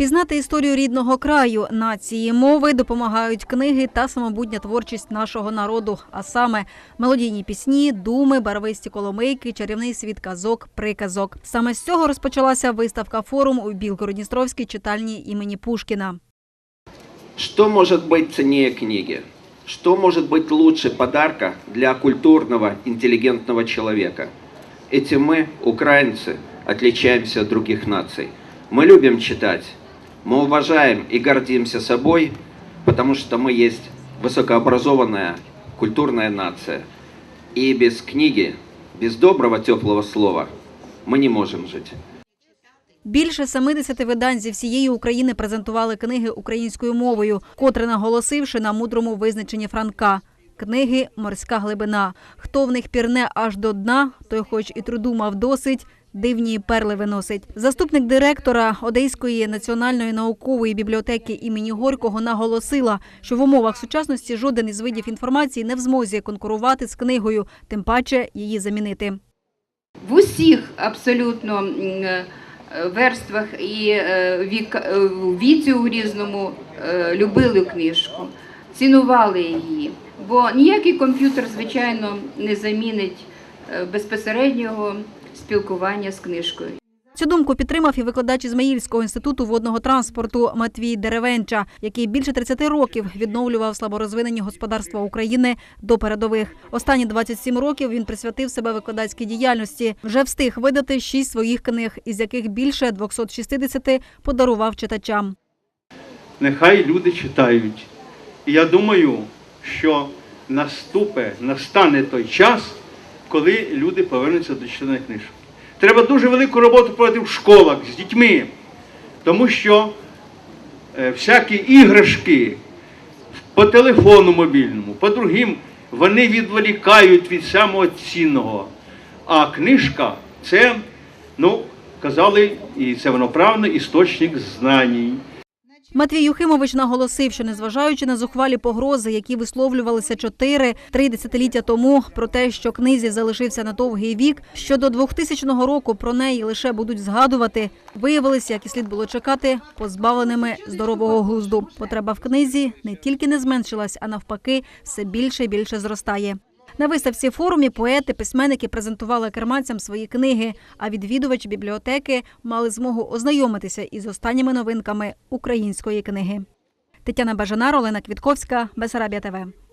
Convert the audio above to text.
Пізнати історію рідного краю, нації, мови допомагають книги та самобутня творчість нашого народу, а саме мелодійні пісні, думи, барвисті коломийки, чарівний світ казок, приказок. Саме з цього розпочалася виставка форум у Білгородністровській читальні імені Пушкіна. Что может быть ценнее книги? Что может быть лучше подарка для культурного, интеллигентного человека? Этим мы, украинцы, отличаемся от других наций. Мы любим читать, мы уважаем и гордимся собой, потому что мы есть высокообразованная культурная нация. И без книги, без доброго, теплого слова мы не можем жить. Більше 70 видань зі всієї України презентували книги українською мовою, котре наголосивши на мудрому визначенні Франка. Книги Морська глибина. Хто в них пірне аж до дна, той, хоч і труду мав досить, дивні перли виносить. Заступник директора Одеської національної наукової бібліотеки імені Горького наголосила, що в умовах сучасності жоден із видів інформації не в змозі конкурувати з книгою, тим паче її замінити. в усіх абсолютно е, верствах і е, е, віці у різному любили книжку, цінували її. Бо ніякий комп'ютер, звичайно, не замінить безпосереднього спілкування з книжкою. Цю думку підтримав і викладач Ізмаїльського інституту водного транспорту Матвій Деревенча, який більше 30 років відновлював слаборозвинені господарства України до передових. Останні 27 років він присвятив себе викладацькій діяльності. Вже встиг видати шість своїх книг, із яких більше 260 подарував читачам. нехай люди читають. І я думаю, що наступе, настане той час, коли люди повернуться до читання книжок. Треба дуже велику роботу проводити в школах з дітьми, тому що е, всякі іграшки по телефону мобільному, по другим, вони відволікають від самого цінного. А книжка це, ну, казали, і це воно правильно, істочник знань. Матвій Юхимович наголосив, що незважаючи на зухвалі погрози, які висловлювалися чотири-три десятиліття тому, про те, що книзі залишився на довгий вік, що до 2000 року про неї лише будуть згадувати, виявилися, як і слід було чекати, позбавленими здорового глузду. Потреба в книзі не тільки не зменшилась, а навпаки, все більше і більше зростає. На виставці форумі поети, письменники презентували керманцям свої книги, а відвідувачі бібліотеки мали змогу ознайомитися із останніми новинками української книги. Тетяна Бажанар, Олена Квітковська, Бесарабія ТВ.